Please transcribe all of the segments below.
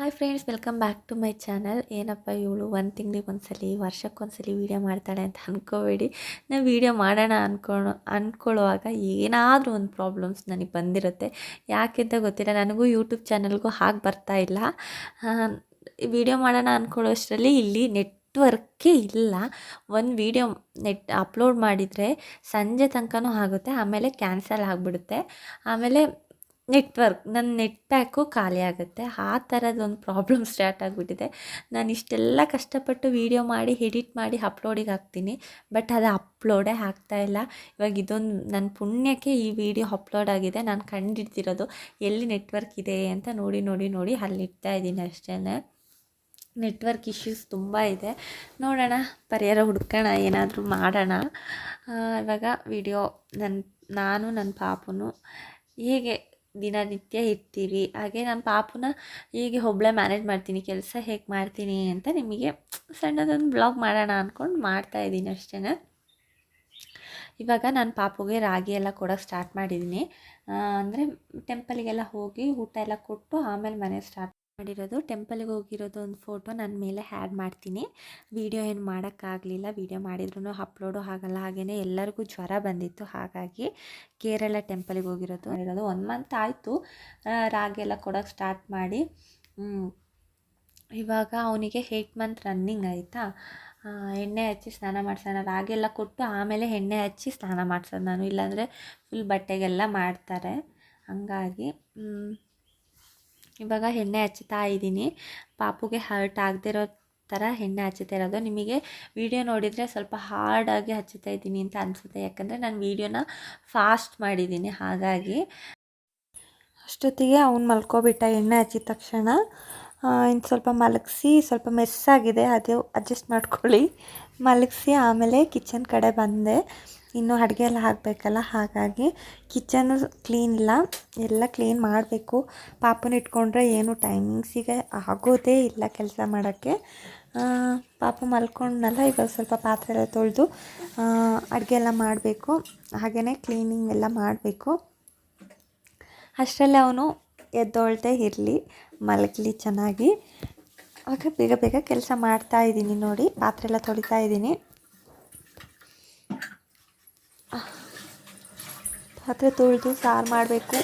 Hi friends welcome back to my channel ಏನಪ್ಪ ಇವಳು ಒಂದು ತಿಂಗಳಿಗೆ ಒಂದ್ಸಲಿ, ವರ್ಷಕ್ಕೊಂದ್ಸಲಿ ವೀಡಿಯೋ ಮಾಡ್ತಾಳೆ ಅಂತ ಅಂದ್ಕೋಬೇಡಿ ನಾವು ವೀಡಿಯೋ ಮಾಡೋಣ ಅಂದ್ಕೊಳೋ ಅಂದ್ಕೊಳ್ಳುವಾಗ ಏನಾದರೂ ಒಂದು ಪ್ರಾಬ್ಲಮ್ಸ್ ನನಗೆ ಬಂದಿರುತ್ತೆ. ಯಾಕೆಂತ ಗೊತ್ತಿಲ್ಲ. ನನಗೂ ಯೂಟ್ಯೂಬ್ ಚಾನಲ್ಗೂ ಹಾಗೆ ಬರ್ತಾ ಇಲ್ಲ. ವೀಡಿಯೋ ಮಾಡೋಣ ಅಂದ್ಕೊಳ್ಳೋಷ್ಟರಲ್ಲಿ ಇಲ್ಲಿ ನೆಟ್ವರ್ಕೇ ಇಲ್ಲ. ಒಂದು ವೀಡಿಯೋ ನೆಟ್ ಅಪ್ಲೋಡ್ ಮಾಡಿದರೆ ಸಂಜೆ ತನಕನೂ ಆಗುತ್ತೆ, ಆಮೇಲೆ ಕ್ಯಾನ್ಸಲ್ ಆಗಿಬಿಡುತ್ತೆ. ಆಮೇಲೆ ನೆಟ್ವರ್ಕ್, ನನ್ನ ನೆಟ್ ಪ್ಯಾಕು ಖಾಲಿ ಆಗುತ್ತೆ. ಆ ಥರದೊಂದು ಪ್ರಾಬ್ಲಮ್ ಸ್ಟಾರ್ಟ್ ಆಗಿಬಿಟ್ಟಿದೆ. ನಾನು ಇಷ್ಟೆಲ್ಲ ಕಷ್ಟಪಟ್ಟು ವೀಡಿಯೋ ಮಾಡಿ, ಎಡಿಟ್ ಮಾಡಿ ಅಪ್ಲೋಡಿಗೆ ಹಾಕ್ತೀನಿ. ಬಟ್ ಅದು ಅಪ್ಲೋಡೇ ಇಲ್ಲ. ಇವಾಗ ಇದೊಂದು, ನನ್ನ ಪುಣ್ಯಕ್ಕೆ ಈ ವಿಡಿಯೋ ಅಪ್ಲೋಡ್ ಆಗಿದೆ. ನಾನು ಕಂಡಿಡ್ತಿರೋದು ಎಲ್ಲಿ ನೆಟ್ವರ್ಕ್ ಇದೆ ಅಂತ ನೋಡಿ ನೋಡಿ ನೋಡಿ ಅಲ್ಲಿ ಇಡ್ತಾ ಇದ್ದೀನಿ ಅಷ್ಟೇ ನೆಟ್ವರ್ಕ್ ಇಶ್ಯೂಸ್ ತುಂಬ ಇದೆ. ನೋಡೋಣ, ಪರಿಹಾರ ಹುಡ್ಕೋಣ, ಏನಾದರೂ ಮಾಡೋಣ. ಇವಾಗ ವಿಡಿಯೋ ನನ್ನ ನಾನು, ನನ್ನ ಪಾಪನು ಹೇಗೆ ದಿನನಿತ್ಯ ಇರ್ತೀವಿ ಹಾಗೆ ನನ್ನ ಪಾಪುನ ಹೀಗೆ ಒಬ್ಬಳೇ ಮ್ಯಾನೇಜ್ ಮಾಡ್ತೀನಿ, ಕೆಲಸ ಹೇಗೆ ಮಾಡ್ತೀನಿ ಅಂತ ನಿಮಗೆ ಸಣ್ಣದೊಂದು ಬ್ಲಾಗ್ ಮಾಡೋಣ ಅಂದ್ಕೊಂಡು ಮಾಡ್ತಾಯಿದ್ದೀನಿ ಅಷ್ಟೇ ಇವಾಗ ನಾನು ಪಾಪುಗೆ ರಾಗಿ ಎಲ್ಲ ಕೊಡೋಕ್ಕೆ ಸ್ಟಾರ್ಟ್ ಮಾಡಿದ್ದೀನಿ. ಅಂದರೆ ಟೆಂಪಲಿಗೆಲ್ಲ ಹೋಗಿ ಊಟ ಎಲ್ಲ ಕೊಟ್ಟು ಆಮೇಲೆ ಮನೆ ಸ್ಟಾರ್ಟ್ ಮಾಡಿರೋದು. ಟೆಂಪಲ್ಗೆ ಹೋಗಿರೋದು ಒಂದು ಫೋಟೋ ನನ್ನ ಮೇಲೆ ಹ್ಯಾಡ್ ಮಾಡ್ತೀನಿ. ವೀಡಿಯೋ ಏನು ಮಾಡೋಕ್ಕಾಗಲಿಲ್ಲ. ವೀಡಿಯೋ ಮಾಡಿದ್ರು ಅಪ್ಲೋಡು ಆಗಲ್ಲ. ಹಾಗೆಯೇ ಎಲ್ಲರಿಗೂ ಜ್ವರ ಬಂದಿತ್ತು. ಹಾಗಾಗಿ ಕೇರಳ ಟೆಂಪಲ್ಗೆ ಹೋಗಿರೋದು. ಇರೋದು ಒನ್ ಮಂತ್ ಆಯಿತು. ರಾಗೆಲ್ಲ ಕೊಡೋಕ್ಕೆ ಸ್ಟಾರ್ಟ್ ಮಾಡಿ. ಇವಾಗ ಅವನಿಗೆ ಏಯ್ಟ್ ಮಂತ್ ರನ್ನಿಂಗ್ ಆಯಿತಾ? ಎಣ್ಣೆ ಹಚ್ಚಿ ಸ್ನಾನ ಮಾಡ್ಸೋಣ. ರಾಗೆಲ್ಲ ಕೊಟ್ಟು ಆಮೇಲೆ ಎಣ್ಣೆ ಹಚ್ಚಿ ಸ್ನಾನ ಮಾಡ್ಸೋದು ನಾನು. ಇಲ್ಲಾಂದರೆ ಫುಲ್ ಬಟ್ಟೆಗೆಲ್ಲ ಮಾಡ್ತಾರೆ. ಹಂಗಾಗಿ ಇವಾಗ ಎಣ್ಣೆ ಹಚ್ಚುತ್ತಾ ಇದ್ದೀನಿ. ಪಾಪುಗೆ ಹರ್ಟ್ ಆಗದಿರೋ ಥರ ಎಣ್ಣೆ ಹಚ್ಚುತ್ತಾ ಇರೋದು. ನಿಮಗೆ ವಿಡಿಯೋ ನೋಡಿದರೆ ಸ್ವಲ್ಪ ಹಾರ್ಡಾಗಿ ಹಚ್ಚುತ್ತಾ ಇದ್ದೀನಿ ಅಂತ ಅನಿಸುತ್ತೆ. ಯಾಕಂದರೆ ನಾನು ವೀಡಿಯೋನ ಫಾಸ್ಟ್ ಮಾಡಿದ್ದೀನಿ. ಹಾಗಾಗಿ ಅಷ್ಟೊತ್ತಿಗೆ ಅವ್ನು ಮಲ್ಕೋಬಿಟ್ಟ ಎಣ್ಣೆ ಹಚ್ಚಿದ ತಕ್ಷಣ ಇನ್ನು ಸ್ವಲ್ಪ ಮಲಗಿಸಿ, ಸ್ವಲ್ಪ ಮೆಸ್ಸಾಗಿದೆ ಅದು ಅಡ್ಜಸ್ಟ್ ಮಾಡ್ಕೊಳ್ಳಿ. ಮಲಗಿಸಿ, ಆಮೇಲೆ ಕಿಚನ್ ಕಡೆ ಬಂದೆ. ಇನ್ನೂ ಅಡುಗೆ ಎಲ್ಲ ಆಗಬೇಕಲ್ಲ ಹಾಗಾಗಿ ಕಿಚನು ಕ್ಲೀನ್ ಇಲ್ಲ. ಎಲ್ಲ ಕ್ಲೀನ್ ಮಾಡಬೇಕು. ಪಾಪನ ಇಟ್ಕೊಂಡ್ರೆ ಏನು ಟೈಮಿಂಗ್ಸಿಗೆ ಆಗೋದೇ ಇಲ್ಲ ಕೆಲಸ ಮಾಡೋಕ್ಕೆ. ಪಾಪ ಮಲ್ಕೊಂಡನಲ್ಲ, ಇವಾಗ ಸ್ವಲ್ಪ ಪಾತ್ರೆ ಎಲ್ಲ ತೊಳೆದು ಅಡುಗೆ ಎಲ್ಲ ಮಾಡಬೇಕು. ಹಾಗೆಯೇ ಕ್ಲೀನಿಂಗ್ ಎಲ್ಲ ಮಾಡಬೇಕು. ಅಷ್ಟರಲ್ಲೇ ಅವನು ಎದ್ದೊಳ್ದೇ ಇರಲಿ, ಮಲಗಲಿ ಚೆನ್ನಾಗಿ. ಆಗ ಬೇಗ ಬೇಗ ಕೆಲಸ ಮಾಡ್ತಾ ಇದ್ದೀನಿ ನೋಡಿ, ಪಾತ್ರೆ ಎಲ್ಲ ತೊಳಿತಾ ಇದ್ದೀನಿ. ಪಾತ್ರೆ ತೊಳೆದು ಸಾರು ಮಾಡಬೇಕು.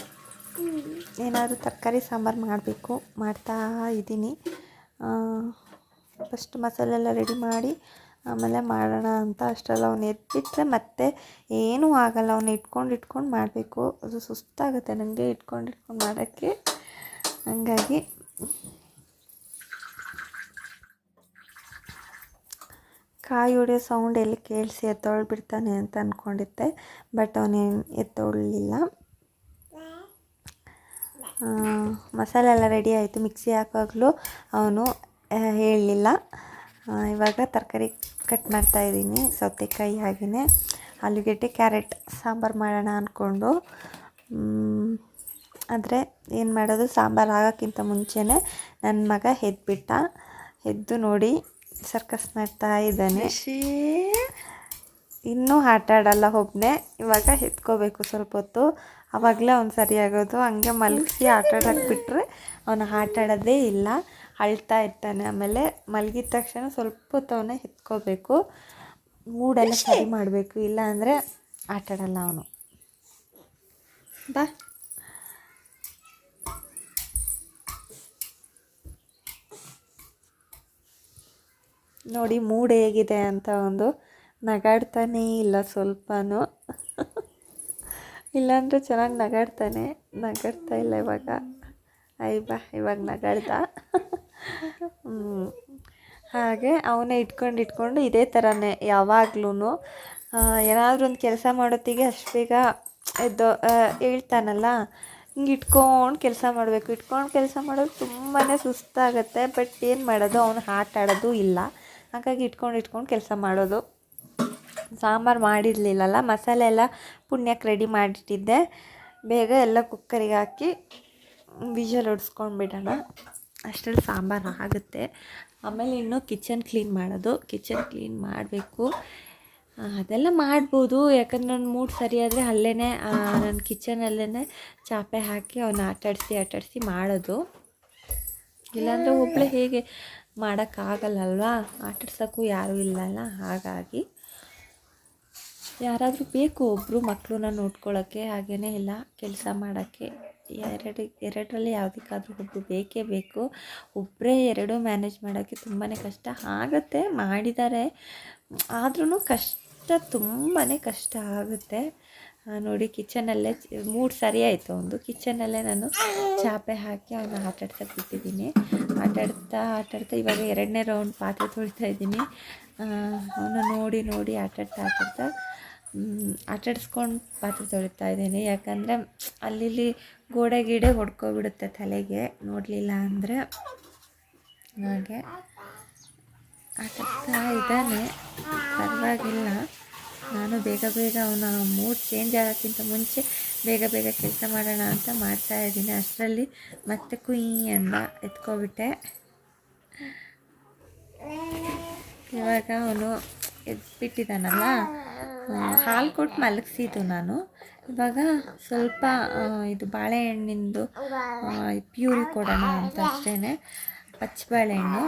ಏನಾದರೂ ತರಕಾರಿ ಸಾಂಬಾರು ಮಾಡಬೇಕು. ಮಾಡ್ತಾ ಇದ್ದೀನಿ. ಫಸ್ಟ್ ಮಸಾಲೆ ಎಲ್ಲ ರೆಡಿ ಮಾಡಿ ಆಮೇಲೆ ಮಾಡೋಣ ಅಂತ ಅಷ್ಟೆಲ್ಲ ಅವ್ನು ಎದ್ಬಿಟ್ರೆ ಮತ್ತೆ ಏನೂ ಆಗಲ್ಲ. ಅವ್ನು ಇಟ್ಕೊಂಡು ಇಟ್ಕೊಂಡು ಮಾಡಬೇಕು. ಅದು ಸುಸ್ತಾಗುತ್ತೆ ನನಗೆ ಇಟ್ಕೊಂಡು ಇಟ್ಕೊಂಡು ಮಾಡೋಕ್ಕೆ. ಹಂಗಾಗಿ ಕಾಯಿ ಸೌಂಡ್ ಎಲ್ಲಿ ಕೇಳಿಸಿ ಎತ್ತೊಳ್ಬಿಡ್ತಾನೆ ಅಂತ ಅಂದ್ಕೊಂಡಿದ್ದೆ ಬಟ್ ಅವನೇನು ಎತ್ತೊಳ್ಳಿಲ್ಲ ಮಸಾಲೆ ಎಲ್ಲ ರೆಡಿ ಆಯಿತು ಮಿಕ್ಸಿ ಹಾಕುವಾಗಲೂ ಅವನು ಹೇಳಲಿಲ್ಲ. ಇವಾಗ ತರಕಾರಿ ಕಟ್ ಮಾಡ್ತಾಯಿದ್ದೀನಿ ಸೌತೆಕಾಯಿ ಹಾಗೆಯೇ ಆಲೂಗೆಡ್ಡೆ, ಕ್ಯಾರೆಟ್, ಸಾಂಬಾರು ಮಾಡೋಣ ಅಂದ್ಕೊಂಡು ಆದರೆ ಏನು ಮಾಡೋದು, ಸಾಂಬಾರು ಆಗೋಕ್ಕಿಂತ ಮುಂಚೆನೇ ನನ್ನ ಮಗ ಎದ್ಬಿಟ್ಟ ಎದ್ದು ನೋಡಿ ಸರ್ಕಸ್ ನಡ್ತಾ ಇದ್ದಾನೆ. ಇನ್ನೂ ಆಟ ಆಡಲ್ಲ ಒಬ್ಬನೇ ಇವಾಗ ಎತ್ಕೋಬೇಕು ಸ್ವಲ್ಪ ಹೊತ್ತು. ಅವಾಗಲೇ ಅವ್ನು ಸರಿಯಾಗೋದು ಹಂಗೆ ಮಲಗಿಸಿ ಆಟ ಆಡೋಕೆ ಬಿಟ್ಟರೆ ಅವನು ಆಟ ಆಡೋದೇ ಇಲ್ಲ. ಅಳ್ತಾ ಇರ್ತಾನೆ. ಆಮೇಲೆ ಮಲಗಿದ ತಕ್ಷಣ ಸ್ವಲ್ಪ ಹೊತ್ತು ಅವನ್ನ ಎತ್ಕೋಬೇಕು. ಮೂಡೆಲ್ಲ ಸರಿ ಮಾಡಬೇಕು. ಇಲ್ಲ ಅಂದರೆ ಆಟ ಆಡಲ್ಲ ಅವನು. ಬಾ. ನೋಡಿ ಮೂಡ್ ಹೇಗಿದೆ ಅಂತ ಒಂದು ನಗಾಡ್ತಾನೇ ಇಲ್ಲ ಸ್ವಲ್ಪನೂ. ಇಲ್ಲಾಂದರೆ ಚೆನ್ನಾಗಿ ನಗಾಡ್ತಾನೆ. ನಗಾಡ್ತಾ ಇಲ್ಲ ಇವಾಗ. ಐ ಬಾ, ಇವಾಗ ನಗಾಡ್ದ. ಹಾಗೆ ಅವನೇ ಇಟ್ಕೊಂಡು ಇಟ್ಕೊಂಡು ಇದೇ ಥರನೇ ಯಾವಾಗ್ಲೂ ಏನಾದರೂ ಒಂದು ಕೆಲಸ ಮಾಡೋತ್ತಿಗೆ ಅಷ್ಟು ಬೇಗ ಎದ್ದು ಹೇಳ್ತಾನಲ್ಲ, ಹಿಂಗೆ ಇಟ್ಕೊಂಡು ಕೆಲಸ ಮಾಡಬೇಕು. ಇಟ್ಕೊಂಡು ಕೆಲಸ ಮಾಡೋದು ತುಂಬಾ ಸುಸ್ತಾಗುತ್ತೆ, ಬಟ್ ಏನು ಮಾಡೋದು, ಅವನು ಆಟಾಡೋದು ಇಲ್ಲ. ಹಾಗಾಗಿ ಇಟ್ಕೊಂಡು ಇಟ್ಕೊಂಡು ಕೆಲಸ ಮಾಡೋದು. ಸಾಂಬಾರು ಮಾಡಿರಲಿಲ್ಲಲ್ಲ, ಮಸಾಲೆ ಎಲ್ಲ ಪುಣ್ಯಕ್ಕೆ ರೆಡಿ ಮಾಡಿಟ್ಟಿದ್ದೆ. ಬೇಗ ಎಲ್ಲ ಕುಕ್ಕರಿಗೆ ಹಾಕಿ ವಿಜಲ್ ಹೊಡ್ಸ್ಕೊಂಡು ಬಿಡೋಣ ಅಷ್ಟರಲ್ಲಿ ಸಾಂಬಾರು ಆಗುತ್ತೆ. ಆಮೇಲೆ ಇನ್ನು ಕಿಚನ್ ಕ್ಲೀನ್ ಮಾಡೋದು. ಕಿಚನ್ ಕ್ಲೀನ್ ಮಾಡಬೇಕು. ಅದೆಲ್ಲ ಮಾಡ್ಬೋದು. ಯಾಕಂದ್ರೆ ನನ್ನ ಮೂಡ್ ಸರಿಯಾದರೆ ಅಲ್ಲೇ ನನ್ನ ಕಿಚನಲ್ಲೇ ಚಾಪೆ ಹಾಕಿ ಅವನ್ನ ಆಟಾಡಿಸಿ ಆಟಾಡಿಸಿ ಮಾಡೋದು. ಇಲ್ಲಾಂದರೆ ಒಬ್ಬಳೆ ಹೇಗೆ ಮಾಡೋಕ್ಕಾಗಲ್ಲಲ್ವಾ? ಆಟಾಡ್ಸೋಕ್ಕೂ ಯಾರೂ ಇಲ್ಲಲ್ಲ? ಹಾಗಾಗಿ ಯಾರಾದರೂ ಬೇಕು ಒಬ್ಬರು ಮಕ್ಕಳನ್ನ ನೋಡ್ಕೊಳ್ಳೋಕ್ಕೆ ಹಾಗೇ ಇಲ್ಲ ಕೆಲಸ ಮಾಡೋಕ್ಕೆ. ಎರಡು, ಎರಡರಲ್ಲಿ ಯಾವುದಕ್ಕಾದ್ರೂ ಒಬ್ಬರು ಬೇಕೇ ಬೇಕು. ಒಬ್ಬರೇ ಎರಡೂ ಮ್ಯಾನೇಜ್ ಮಾಡೋಕ್ಕೆ ತುಂಬಾ ಕಷ್ಟ ಆಗುತ್ತೆ. ಮಾಡಿದ್ದಾರೆ ಆದ್ರೂ ಕಷ್ಟ ತುಂಬಾ ಕಷ್ಟ ಆಗುತ್ತೆ. ನೋಡಿ ಕಿಚನಲ್ಲೇ ಮೂಡ್ ಸರಿ ಆಯಿತು ಒಂದು. ಕಿಚನಲ್ಲೇ ನಾನು ಚಾಪೆ ಹಾಕಿ ಅವನ್ನ ಆಟಾಡ್ತಾ ಬಿಟ್ಟಿದ್ದೀನಿ ಆಟಾಡ್ತಾ ಆಟಾಡ್ತಾ ಇವಾಗ ಎರಡನೇ ರೌಂಡ್ ಪಾತ್ರೆ ತೊಳಿತಾ ಇದ್ದೀನಿ. ಅವನು ನೋಡಿ ನೋಡಿ ಆಟಾಡ್ತಾ ಆಟಾಡ್ತಾ ಆಟಾಡಿಸ್ಕೊಂಡು ಪಾತ್ರೆ ತೊಳಿತಾ ಇದ್ದೀನಿ. ಯಾಕಂದರೆ ಅಲ್ಲಿ ಗೋಡೆ, ಗಿಡೆ ಹೊಡ್ಕೊಬಿಡುತ್ತೆ ತಲೆಗೆ. ನೋಡಲಿಲ್ಲ ಅಂದರೆ ಹಾಗೆ ಆಟಾಡ್ತಾ ಇದ್ದಾನೆ. ಪರವಾಗಿಲ್ಲ. ನಾನು ಬೇಗ ಬೇಗ ಅವನ ಮೂಡ್ ಚೇಂಜ್ ಆಗೋಕ್ಕಿಂತ ಮುಂಚೆ ಬೇಗ ಬೇಗ ಕೆಲಸ ಮಾಡೋಣ ಅಂತ ಮಾಡ್ತಾ ಇದ್ದೀನಿ. ಅಷ್ಟರಲ್ಲಿ ಮತ್ತೆ ಕುಯಿ ಅಂತ ಎತ್ಕೊಬಿಟ್ಟೆ. ಇವಾಗ ಅವನು ಎದ್ಬಿಟ್ಟಿದ್ದಾನಲ್ಲ ಹಾಲು ಕೊಟ್ಟು ಮಲಗಿಸಿದ್ದು ನಾನು. ಇವಾಗ ಸ್ವಲ್ಪ ಇದು ಬಾಳೆಹಣ್ಣಿಂದು ಪ್ಯೂರಿ ಕೊಡೋಣ ಅಂತ ಅಷ್ಟೇ ಪಚ್ಚ ಬಾಳೆಹಣ್ಣು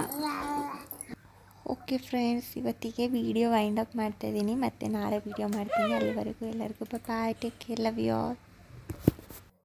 ಓಕೆ ಫ್ರೆಂಡ್ಸ್ ಇವತ್ತಿಗೆ ವಿಡಿಯೋ ವೈಂಡ್ ಅಪ್ ಮಾಡ್ತಾಯಿದ್ದೀನಿ ಮತ್ತು ನಾಳೆ ವಿಡಿಯೋ ಮಾಡ್ತೀನಿ. ಅಲ್ಲಿವರೆಗೂ ಎಲ್ಲರಿಗೂ bye take care love you all